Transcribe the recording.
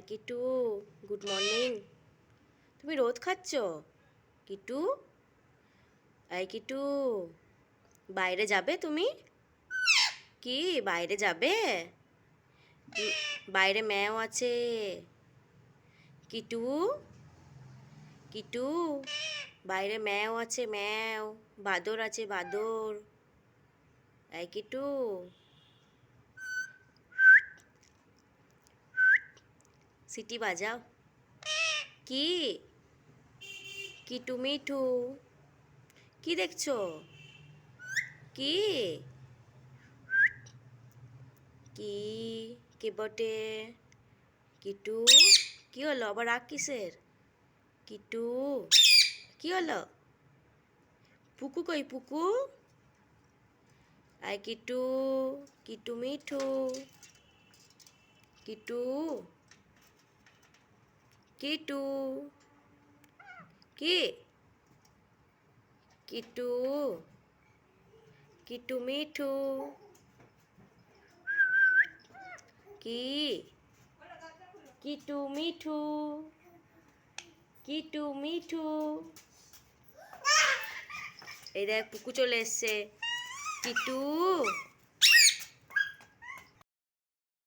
এই কিটু good morning তুমি রোদ খাচ্ছ? কিটু এই কিটু বাইরে যাবে তুমি? কি, বাইরে যাবে? বাইরে ম্যাও আছে। কিটু কিটু বাইরে ম্যাও আছে, ম্যাও। বাদর আছে, বাদর। এই কিটু সিটি বাজাও। কি? কিটু মিঠু কি দেখছ? কি? কি? কে বটে? কিটু কি হলো? আবার রাগ কিসের? কিটু কি হলো? পুকু কই পুকু? আয় কিটু কিটু মিঠু কিটু কিটু কি কিটু কিটু মিঠু কি কিটু মিঠু কিটু মিঠু এই দেখ পুকু চলে এসছে কিটু